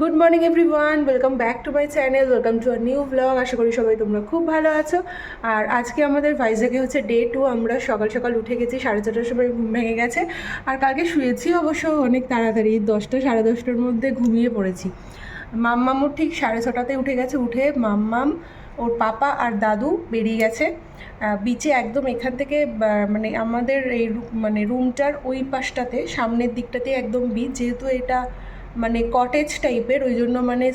Good morning everyone welcome back to my channel welcome to a new blog আশা করি সবাই তোমরা খুব ভালো আছো। আর আজকে আমাদের ভাইজাগে হচ্ছে ডে টু আমরা সকাল সকাল উঠে গেছি, সাড়ে ছটার সময় ঘুম ভেঙে গেছে। আর কালকে শুয়েছি অবশ্য অনেক তাড়াতাড়ি, দশটা, সাড়ে দশটার মধ্যে ঘুমিয়ে পড়েছি। মাম্মামুর ঠিক সাড়ে ছটাতে উঠে গেছে, উঠে মাম্মাম, ওর পাপা আর দাদু বেরিয়ে গেছে। বিচে একদম এখান থেকে মানে আমাদের এই মানে রুমটার ওই পাশটাতে, সামনের দিকটাতে একদম বিচ যেহেতু এটা মানে কটেজ টাইপের ওই জন্য মানে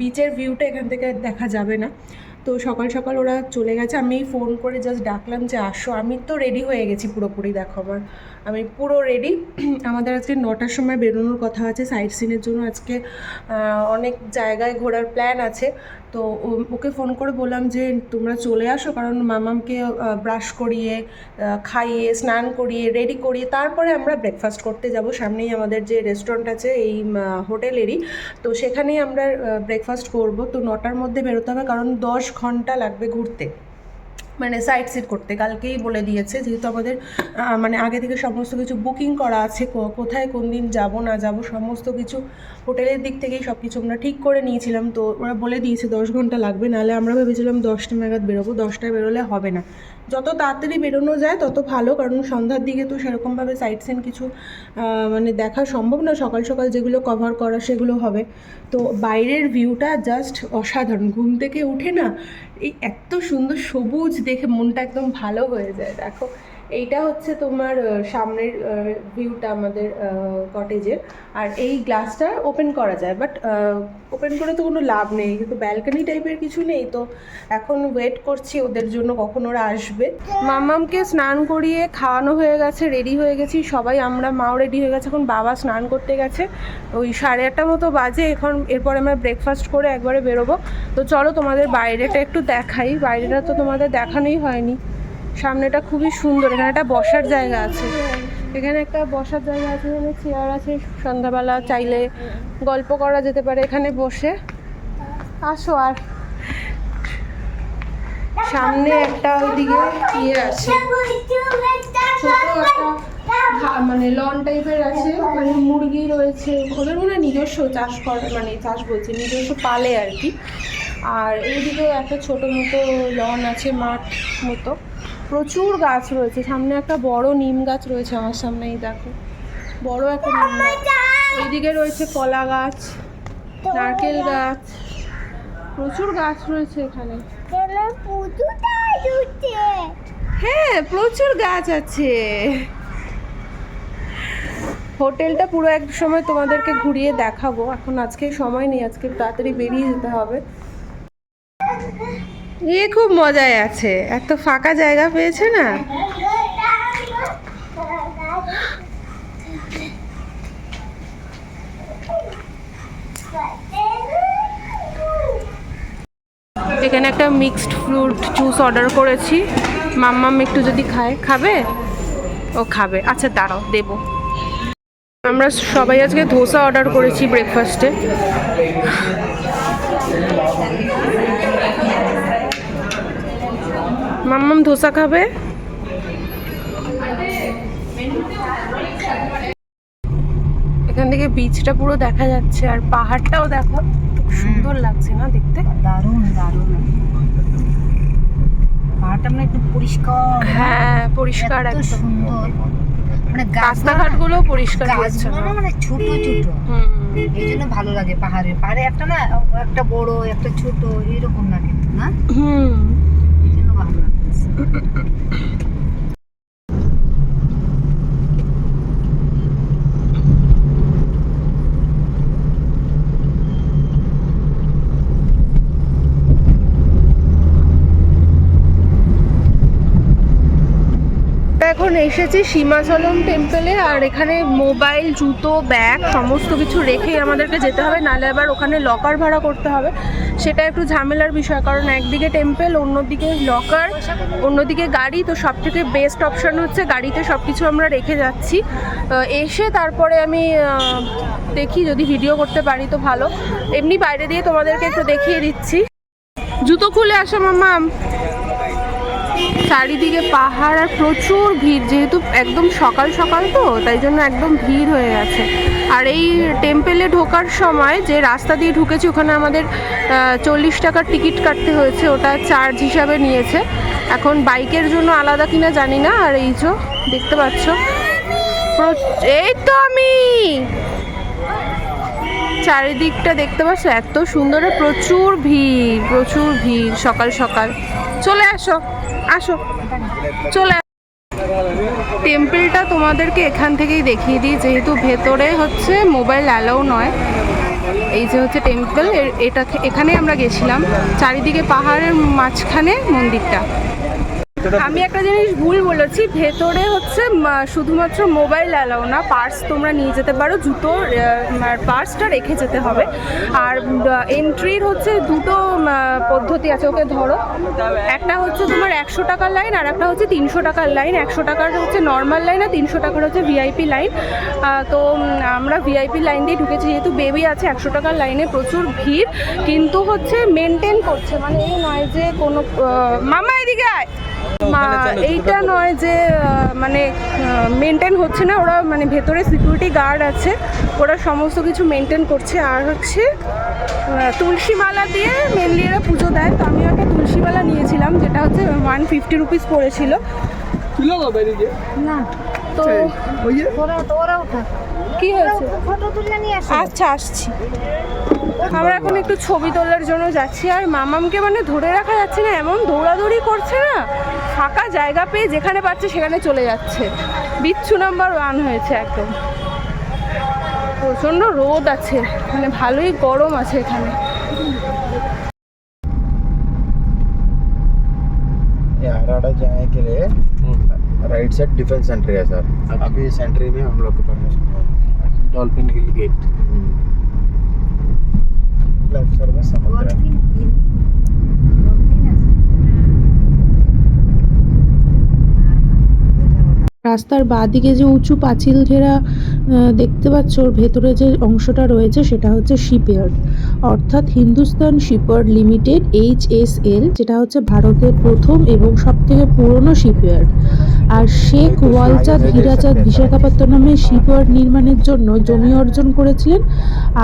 বিচের ভিউটা এখান থেকে দেখা যাবে না। তো সকাল সকাল ওরা চলে গেছে। আমি ফোন করে জাস্ট ডাকলাম যে, আসো। আমি তো রেডি হয়ে গেছি পুরোপুরি, দেখো আমার। আমি পুরো রেডি আমাদের আজকে নটার সময় বেরোনোর কথা আছে সাইট সিনের জন্য আজকে অনেক জায়গায় ঘোরার প্ল্যান আছে। তো ওকে ফোন করে বললাম যে, তোমরা চলে আসো কারণ মামামকে ব্রাশ করিয়ে খাইয়ে, স্নান করিয়ে রেডি করিয়ে, তারপরে আমরা ব্রেকফাস্ট করতে যাব। সামনেই আমাদের যে রেস্টুরেন্ট আছে, এই হোটেলেরই তো সেখানেই আমরা ব্রেকফাস্ট করব। তো নটার মধ্যে বেরোতে হবে কারণ দশ ঘণ্টা লাগবে ঘুরতে। মানে সাইট সিট করতে। কালকেই বলে দিয়েছে যেহেতু আমাদের মানে আগে থেকে সমস্ত কিছু বুকিং করা আছে কোথায় কোন দিন যাব, না যাব, সমস্ত কিছু হোটেলের দিক থেকেই সব কিছু আমরা ঠিক করে নিয়েছিলাম। তো ওরা বলে দিয়েছে দশ ঘণ্টা লাগবে, নাহলে আমরা ভেবেছিলাম দশটা নাগাদ বেরোবো, দশটায় বেরোলে হবে না। যত তাড়াতাড়ি বেরোনো যায়, তত ভালো, কারণ সন্ধ্যার দিকে তো সেরকমভাবে সাইট সিন কিছু মানে দেখা সম্ভব না। সকাল সকাল যেগুলো কভার করা সেগুলো হবে। তো বাইরের ভিউটা জাস্ট অসাধারণ। ঘুম থেকে উঠে না এই এত সুন্দর সবুজ দেখে মনটা একদম ভালো হয়ে যায় দেখো। এইটা হচ্ছে তোমার সামনের ভিউটা আমাদের কটেজের আর এই গ্লাসটা ওপেন করা যায় বাট ওপেন করে তো কোনো লাভ নেই, কিন্তু ব্যালকনি টাইপের কিছু নেই, তো এখন ওয়েট করছি ওদের জন্য কখন ওরা আসবে। মামামকে স্নান করিয়ে খাওয়ানো হয়ে গেছে রেডি হয়ে গেছি, সবাই আমরা, মাও রেডি হয়ে গেছে, এখন বাবা স্নান করতে গেছে। ওই সাড়ে আটটা মতো বাজে, এখন এরপর আমরা ব্রেকফাস্ট করে একবারে বেরোবো। তো চলো তোমাদের বাইরেটা একটু দেখাই, বাইরেটা তো তোমাদের দেখানোই হয়নি। সামনেটা খুবই সুন্দর, এখানে একটা বসার জায়গা আছে। এখানে একটা বসার জায়গা আছে, এখানে চেয়ার আছে, সন্ধ্যাবেলা চাইলে গল্প করা যেতে পারে এখানে বসে। আসো আর সামনে একটা ওইদিকে ইয়ে আছে মানে লন টাইপের আছে মানে মুরগি রয়েছে। ওদের মনে নিজস্ব চাষ করে মানে চাষ বলছে, নিজস্ব পালে আর কি। আর এইদিকেও একটা ছোট মতো লন আছে মাঠ মতো। প্রচুর গাছ রয়েছে। সামনে একটা বড় নিম গাছ রয়েছে আমার সামনে এই দেখো। বড় একটা নিম গাছ। এইদিকে রয়েছে কলা গাছ, নারকেল গাছ। প্রচুর গাছ রয়েছে এখানে। হ্যাঁ প্রচুর গাছ আছে। হোটেলটা পুরো এক সময় তোমাদেরকে ঘুরিয়ে দেখাবো। এখন আজকে সময় নেই, আজকে তাড়াতাড়ি বেরিয়ে যেতে হবে। এ খুব মজায় আছে। এত ফাঁকা জায়গা পেয়েছে না? এখানে একটা মিক্সড ফ্রুট জুস অর্ডার করেছি। মাম্মাম একটু যদি খায়, খাবে? ও খাবে। আচ্ছা দাঁড়াও, দেবো। আমরা সবাই আজকে ধোসা অর্ডার করেছি ব্রেকফাস্টে মাম্মাম ধোসা খাবে? এখান থেকে বিচটা পুরো দেখা যাচ্ছে আর পাহাড়টাও দেখো খুব সুন্দর লাগছে না দেখতে? দারুণ দারুণ। পাহাড়টা মানে একটু পরিষ্কার। হ্যাঁ পরিষ্কার একদম। সুন্দর। মানে গাছ রাস্তাঘাটগুলো পরিষ্কার গাছগুলো মানে ছোট ছোট। হুম এই জন্য ভালো লাগে পাহাড়ে। পাহাড়ে একটা না একটা বড় একটা ছোট এরকম না কিন্তু না? হুম। ハハハハ。এসেছি সীমাচলম টেম্পলে আর এখানে মোবাইল জুতো ব্যাগ সমস্ত কিছু রেখেই আমাদেরকে যেতে হবে। নাহলে আবার ওখানে লকার ভাড়া করতে হবে। সেটা একটু ঝামেলার বিষয়, কারণ একদিকে টেম্পল অন্যদিকে লকার অন্যদিকে গাড়ি। তো সব থেকে বেস্ট অপশান হচ্ছে গাড়িতে সব কিছু আমরা রেখে যাচ্ছি। এসে তারপরে আমি দেখি যদি ভিডিও করতে পারি তো ভালো। এমনি বাইরে দিয়ে তোমাদেরকে একটু দেখিয়ে দিচ্ছি। জুতো খুলে আসো মাম্মাম। চারিদিকে পাহাড় আর প্রচুর ভিড়, যেহেতু একদম সকাল সকাল তো, তাই জন্য একদম ভিড় হয়ে গেছে। আর এই টেম্পেলে ঢোকার সময় যে রাস্তা দিয়ে ঢুকেছি, ওখানে আমাদের চল্লিশ টাকার টিকিট কাটতে হয়েছে, ওটা চার্জ হিসাবে নিয়েছে। এখন বাইকের জন্য আলাদা কিনা জানি না, আর এই যে দেখতে পাচ্ছ। এই তো আমি! চারিদিকটা দেখতে পাচ্ছ? এত সুন্দর প্রচুর ভিড় প্রচুর ভিড়, সকাল সকাল। চলে আসো আসো, চলে। টেম্পলটা তোমাদেরকে এখান থেকেই দেখিয়ে দিই, যেহেতু ভেতরে হচ্ছে মোবাইল অ্যালাউ নয়। এই যে হচ্ছে টেম্পল এটা এখানে আমরা গেছিলাম। চারিদিকে পাহাড়ের মাঝখানে মন্দিরটা। আমি একটা জিনিস ভুল বলেছি, ভেতরে হচ্ছে শুধুমাত্র মোবাইল অ্যালাউ না পার্স তোমরা নিয়ে যেতে পারো, জুতো পার্সটা রেখে যেতে হবে। আর এন্ট্রির হচ্ছে দুটো পদ্ধতি আছে, ওকে ধরো। একটা হচ্ছে তোমার একশো টাকার লাইন আর একটা হচ্ছে তিনশো টাকার লাইন একশো টাকার হচ্ছে নর্মাল লাইন আর তিনশো টাকার হচ্ছে ভিআইপি লাইন তো আমরা ভিআইপি লাইন দিয়ে ঢুকেছি, যেহেতু বেবি আছে, একশো টাকার লাইনে প্রচুর ভিড়। কিন্তু হচ্ছে মেনটেন করছে মানে এই নয় যে কোনো মামা এদিকে আয়। এইটা নয় যে মানে মেনটেন হচ্ছে না ওরা মানে ভেতরে সিকিউরিটি গার্ড আছে ওরা সমস্ত কিছু মেনটেন করছে আর হচ্ছে আহ, তুলসী মালা দিয়ে মেনলি এরা পুজো দেয় তো আমি একটা তুলসী মালা নিয়েছিলাম যেটা হচ্ছে ওয়ান ফিফটি রুপিস পড়েছিল। না তো তোরা কি হয়েছে? আচ্ছা আসছি। আমরা এখন একটু ছবি তোলার জন্য যাচ্ছি আর মামামকে মানে ধরে রাখা যাচ্ছে না এমন দৌড়াদৌড়ি করছে না ফাঁকা জায়গা পেয়ে যেখানে পাচ্ছে সেখানে চলে যাচ্ছে বিচ্ছু নাম্বার ওয়ান হয়েছে একদম প্রচণ্ড রোদ আছে মানে ভালোই গরম আছে এখানে ये हराड़ा जाने के लिए राइट साइड डिफेंस सेंट्री है सर अभी सेंट्री में हम लोग को परमिशन है dolphin Hill gate love service sa kontrata. রাস্তার বাঁদিকে যে উঁচু পাঁচিল ঘেরা দেখতে পাচ্ছ ওর ভেতরে যে অংশটা রয়েছে সেটা হচ্ছে শিপইয়ার্ড। অর্থাৎ Hindustan shipyard limited H S L যেটা হচ্ছে ভারতের প্রথম এবং সব থেকে পুরনো শিপইয়ার্ড। আর শেখ ওয়ালচাঁদ হীরাচাঁদ বিশাখাপত্তনমে শিপইয়ার্ড নির্মাণের জন্য জমি অর্জন করেছিলেন।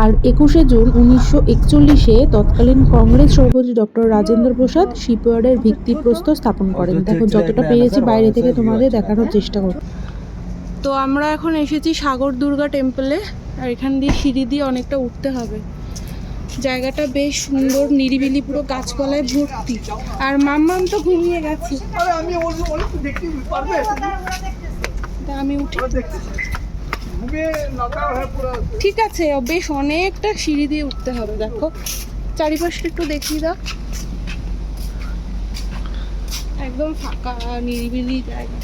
আর একুশে জুন উনিশশো একচল্লিশে তৎকালীন কংগ্রেস সভাপতি ডক্টর রাজেন্দ্র প্রসাদ শিপইয়ার্ডের ভিত্তিপ্রস্তর স্থাপন করেন। দেখো যতটা পেরেছি বাইরে থেকে তোমাদের দেখানোর চেষ্টা করছি তো আমরা এখন এসেছি সাগর দুর্গা টেম্পলে আর এখান দিয়ে সিঁড়ি দিয়ে অনেকটা উঠতে হবে। জায়গাটা বেশ সুন্দর নিরিবিলি পুরো গাছপালায় ভর্তি। আর মাম্মাম তো ঘুমিয়ে গেছে। আমি উঠি। ঠিক আছে বেশ অনেকটা সিঁড়ি দিয়ে উঠতে হবে দেখো। চারিপাশটা একটু দেখিয়ে দাও। একদম ফাঁকা নিরিবিলি জায়গা।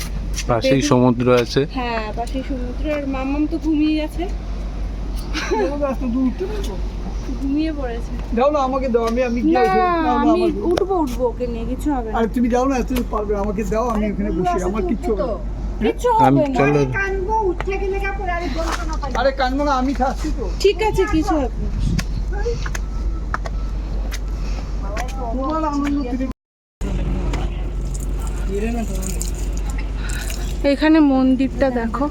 পাশেই সমুদ্র আছে। হ্যাঁ পাশে সমুদ্র আর মাম্মাম তো ঘুমিয়ে গেছে ঘুমিয়ে পড়েছে। দাও না আমাকে দাও আমি আমি গিয়ে আমি উঠবো উঠবো ওকে নিয়ে কিছু হবে না। তুমি দাও না তুমি পারবে আমাকে দাও আমি বসি আমার কিচ্ছু হবে আমি চলো। আরে কানবো না আমি থাকছি তো। ঠিক আছে কিছু হবে না। তোমার আনন্দ তুমি এখানে মন্দিরটা দেখো।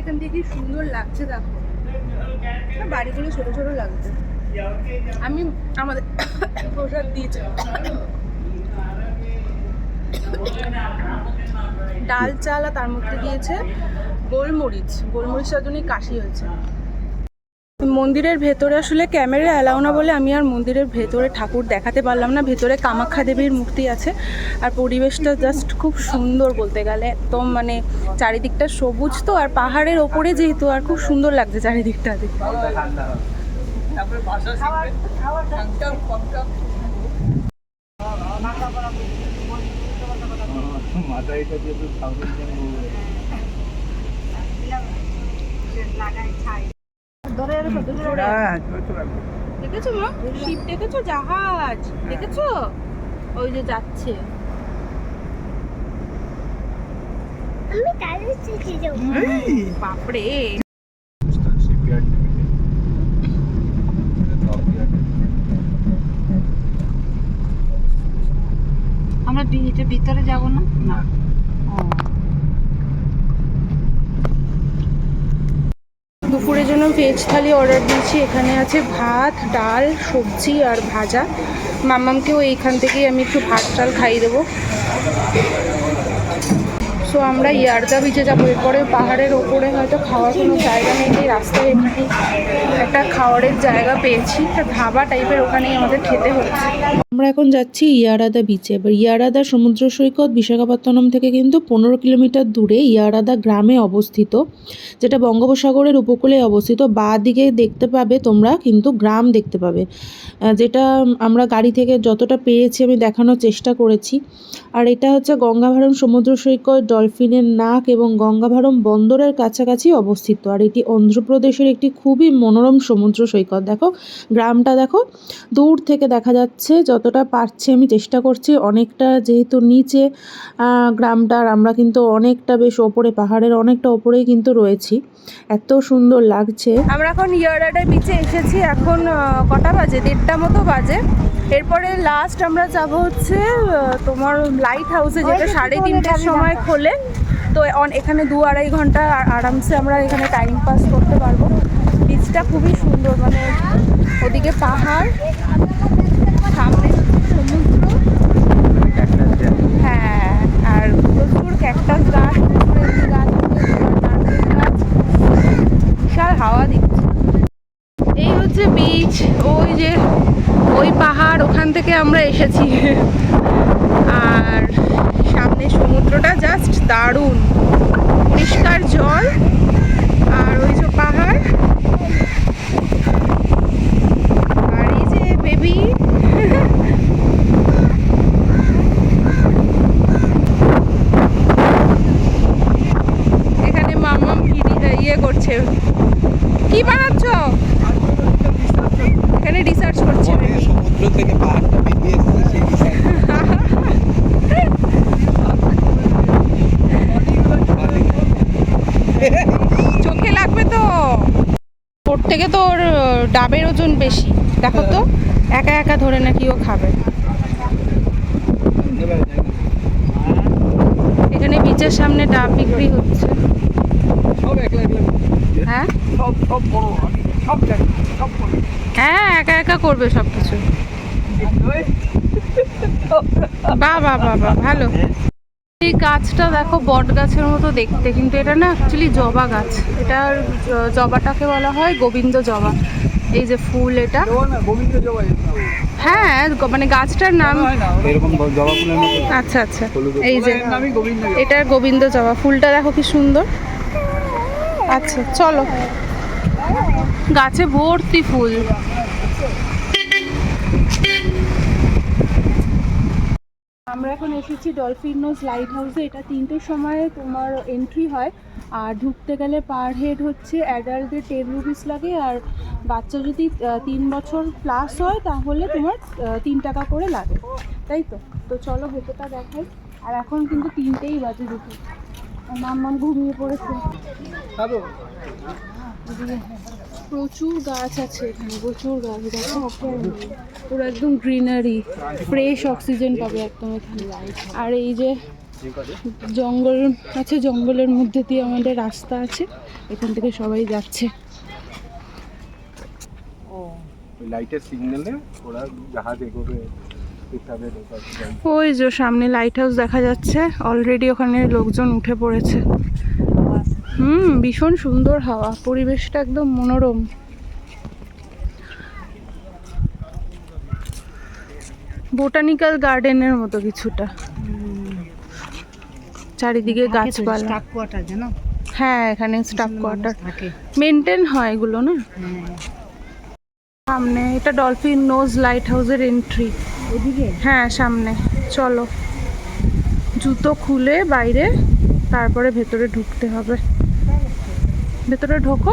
এখান থেকে কি সুন্দর লাগছে দেখো। বাড়িগুলো ছোট ছোট লাগছে। আমি আমাদের প্রসাদ দিয়েছি। ডাল চাল আর তার মধ্যে দিয়েছে গোলমরিচ। গোলমরিচটার জন্যই কাশি হয়েছে। মন্দিরের ভেতরে আসলে ক্যামেরা অ্যালাউ না বলে আমি আর মন্দিরের ভেতরে ঠাকুর দেখাতে পারলাম না। ভেতরে কামাখ্যা দেবীর মূর্তি আছে আর পরিবেশটা জাস্ট খুব সুন্দর বলতে গেলে। একদম মানে চারিদিকটা সবুজ তো আর পাহাড়ের ওপরে যেহেতু আর খুব সুন্দর লাগছে চারিদিকটা। দেখতে তারপরে হ্যাঁ, হ্যাঁ। দেখেছ মা? শিপ দেখেছ? জাহাজ। হ্যাঁ। দেখেছ? ওই যে যাচ্ছে। যাব। বাপরে। আমরা ভিতরে যাব না। না। Shipyard ভেজ থালি অর্ডার দিয়েছি। এখানে আছে ভাত, ডাল, সবজি আর ভাজা। মাম্মামকেও এইখান থেকেই আমি একটু ভাত, ডাল খাইয়ে দেবো। সো আমরা ইয়ারদা বিচে যাব। এরপরে পাহাড়ের ওপরে হয়তো খাওয়ার কোনো জায়গা নেই এই রাস্তায় এখানে একটা খাওয়ারের জায়গা পেয়েছি। একটা ধাবা টাইপের ওখানেই আমাদের খেতে হচ্ছে। আমরা এখন যাচ্ছি ইয়ারাদা বিচে এবার ইয়ারাদা সমুদ্র সৈকত বিশাখাপত্তনম থেকে কিন্তু পনেরো কিলোমিটার দূরে ইয়ারাদা গ্রামে অবস্থিত, যেটা বঙ্গোপসাগরের উপকূলে অবস্থিত। বা দিকে দেখতে পাবে তোমরা কিন্তু গ্রাম দেখতে পাবে যেটা আমরা গাড়ি থেকে যতটা পেয়েছি আমি দেখানোর চেষ্টা করেছি। আর এটা হচ্ছে গঙ্গাভারম সমুদ্র সৈকত, ডলফিনের নাক এবং গঙ্গাভারম বন্দরের কাছাকাছি অবস্থিত। আর এটি অন্ধ্রপ্রদেশের একটি খুবই মনোরম সমুদ্র সৈকত। দেখো, গ্রামটা দেখো, দূর থেকে দেখা যাচ্ছে যতটা পারছি আমি চেষ্টা করছি অনেকটা যেহেতু নিচে আহ, গ্রামটা আর আমরা কিন্তু অনেকটা বেশ ওপরে পাহাড়ের অনেকটা ওপরেই কিন্তু রয়েছি। এত সুন্দর লাগছে। আমরা এখন ইয়ারাডা বিচে এসেছি এখন কটা বাজে? দেড়টা মতো বাজে। এরপরে লাস্ট আমরা যাব হচ্ছে তোমার লাইট হাউসে যেটা সাড়ে তিনটের সময় খোলে। তো অন- এখানে দু আড়াই ঘণ্টা আরামসে আমরা এখানে টাইম পাস করতে পারব। বিচটা খুবই সুন্দর মানে ওদিকে পাহাড় সামনে সমুদ্র হ্যাঁ আর প্রচুর ক্যাকটাস গাছ প্রচুর এমনি গাছ আছে, তোমার নারকেল গাছ বিশাল হাওয়া দিচ্ছে এই হচ্ছে বিচ ওই যে ওই পাহাড় ওখান থেকে আমরা এসেছি। আর সামনে সমুদ্রটা জাস্ট দারুণ। পরিষ্কার জল আর ওই যে পাহাড়। আর এই যে বেবি এখানে মাম্মাম ভিডি- ইয়ে করছে। কি বানাচ্ছ? এখানে রিসার্চ করছে সমুদ্র থেকে পাহাড়টা বেরিয়ে এসেছে সেই চোখে লাগবে তো ওর থেকে তো ওর ডাবের ওজন বেশি। দেখো তো, একা একা ধরে নাকি ও খাবে। এখানে বিচের সামনে ডাব বিক্রি হচ্ছে। হ্যাঁ? হ্যাঁ একা একা করবে সব বাহ বাহ বাহ, ভালো। এই গাছটা দেখো বট গাছের মতো দেখতে কিন্তু এটা না অ্যাকচুয়ালি জবা গাছ। এটার জবাটাকে বলা হয় গোবিন্দ জবা। এই যে ফুল এটা। হ্যাঁ মানে গাছটার নাম না এরকম জবা ফুলের মতো। আচ্ছা আচ্ছা। এই যে এর নামই গোবিন্দ এটা গোবিন্দ জবা। ফুলটা দেখো কি সুন্দর। আচ্ছা চলো। গাছে ভর্তি ফুল। আমরা এখন এসেছি ডলফিন নোজ লাইট হাউসে এটা তিনটের সময় তোমার এন্ট্রি হয়। আর ঢুকতে গেলে পার হেড হচ্ছে অ্যাডাল্টদের টেন রুপিস লাগে। আর বাচ্চা যদি তিন বছর প্লাস হয় তাহলে তোমার তিন টাকা করে লাগে। তাই তো? তো চলো ভেতরটা দেখাই। আর এখন কিন্তু তিনটেই বাজে দুটো। মাম মাম ঘুমিয়ে পড়েছে। প্রচুর গাছ আছে এখানে, প্রচুর গাছ দেখো, পুরো একদম গ্রিনারি, ফ্রেশ অক্সিজেন পাবে একদম এখানে। আর এই যে জঙ্গল, আছে জঙ্গলের মধ্যে দিয়ে আমাদের রাস্তা আছে, এখান থেকে সবাই যাচ্ছে। লাইটের সিগন্যালে ওরা জাহাজ এগোবে। ওই যে সামনে লাইট হাউস দেখা যাচ্ছে। অলরেডি ওখানে লোকজন উঠে পড়েছে। হুম ভীষণ সুন্দর হাওয়া। পরিবেশটা একদম মনোরম। বোটানিক্যাল গার্ডেনের মতো কিছুটা। চারিদিকে গাছপালা। হ্যাঁ এখানে স্টাফ কোয়ার্টার মেনটেন হয় এগুলো না? হ্যাঁ। সামনে এটা ডলফিন নোজ লাইট হাউসের এন্ট্রি হ্যাঁ সামনে। চলো। জুতো খুলে বাইরে, তারপরে ভেতরে ঢুকতে হবে। ভেতরে ঢোকো।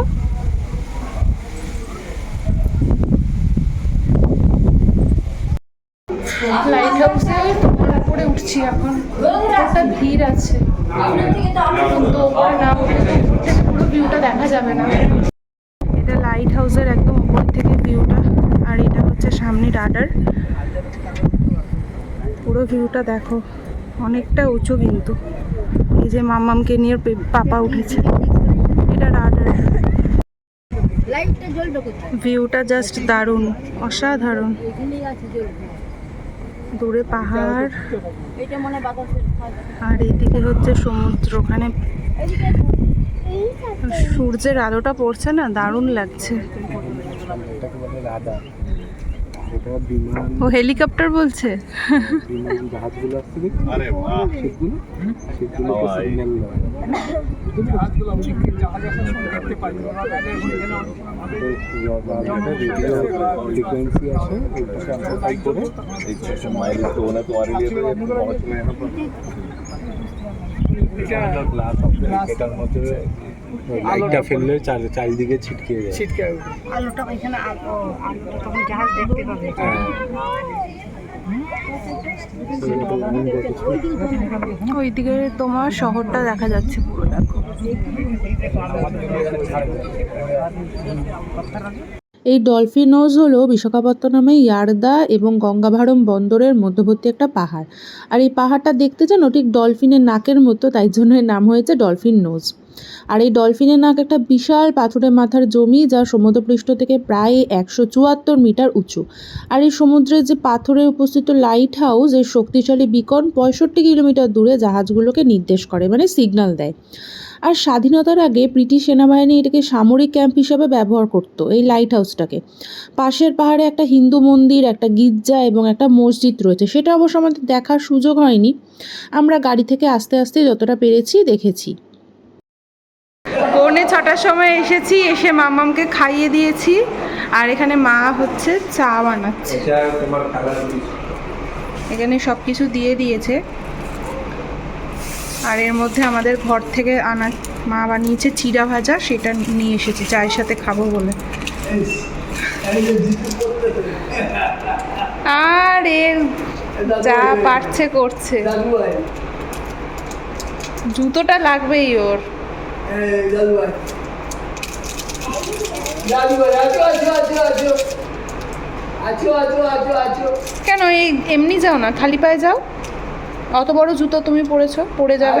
লাইট হাউসে তোমার উপরে উঠছি এখন। একটা ভিড় আছে। পুরো ভিউটা দেখা যাবে না। এটা লাইট হাউসের একদম উপর থেকে ভিউটা আর এটা হচ্ছে সামনে রাডার পুরো ভিউটা দেখো। অনেকটা উঁচু কিন্তু। এই যে মামামকে নিয়ে পাপা উঠেছে। এটা ভিউটা জাস্ট দারুণ, অসাধারণ। দূরে পাহাড়। আর এদিকে হচ্ছে সমুদ্র, ওখানে সূর্যের আলোটা পড়ছে না? দারুণ লাগছে। এটা বিমান ও হেলিকপ্টার বলছে? বিমান জাহাজগুলো আসছে দেখছি আরে বাহ। সেগুলো সেগুলো সিগন্যাল ফ্রিকোয়েন্সি আছে করে মাইলেজ তো ওনা তো অলরেডি পৌঁছলে না গ্লাস অফ এটার মধ্যে লাইটটা ফেললে চার চারিদিকে ছিটকে যায়। ছিটকে আলোটা এখানে আলোটা তখন জাহাজ দেখতে পাবে। ওইদিকে তোমার শহরটা দেখা যাচ্ছে পুরো দেখো। এই ডলফিন নোজ হলো বিশাখাপত্তনমে ইয়ারদা এবং গঙ্গাভারম বন্দরের মধ্যবর্তী একটা পাহাড়। আর এই পাহাড়টা দেখতে জানো ঠিক ডলফিনের নাকের মতো তাই জন্য এর নাম হয়েছে ডলফিন নোজ। আর এই ডলফিনের নাক একটা বিশাল পাথুরে মাথার জমি, যা সমুদ্রপৃষ্ঠ থেকে প্রায় একশো চুয়াত্তর মিটার উঁচু। আর এই সমুদ্রের যে পাথরে উপস্থিত লাইট হাউস এর শক্তিশালী বিকন, পঁয়ষট্টি কিলোমিটার দূরে জাহাজগুলোকে নির্দেশ করে মানে সিগন্যাল দেয়। আর স্বাধীনতার আগে ব্রিটিশ সেনাবাহিনী এটাকে সামরিক ক্যাম্প হিসাবে ব্যবহার করত, এই লাইট হাউসটাকে পাশের পাহাড়ে একটা হিন্দু মন্দির, একটা গির্জা এবং একটা মসজিদ রয়েছে। সেটা অবশ্য আমাদের দেখার সুযোগ হয়নি। আমরা গাড়ি থেকে আস্তে আস্তে যতটা পেরেছি দেখেছি। পৌনে ছটার সময় এসেছি এসে মামামকে খাইয়ে দিয়েছি। আর এখানে মা হচ্ছে চা বানাচ্ছে। এখানে সব কিছু দিয়ে দিয়েছে। আর এর মধ্যে আমাদের ঘর থেকে আনা মা বানিয়েছে চিড়া ভাজা সেটা নিয়ে এসেছি। চায়ের সাথে খাব বলে। আর এর যা পারছে করছে। জুতোটা লাগবেই ওর। কেন এই এমনি যাও না? খালি পায়ে যাও? অত বড় জুতো তুমি পরেছো পরে যাবে?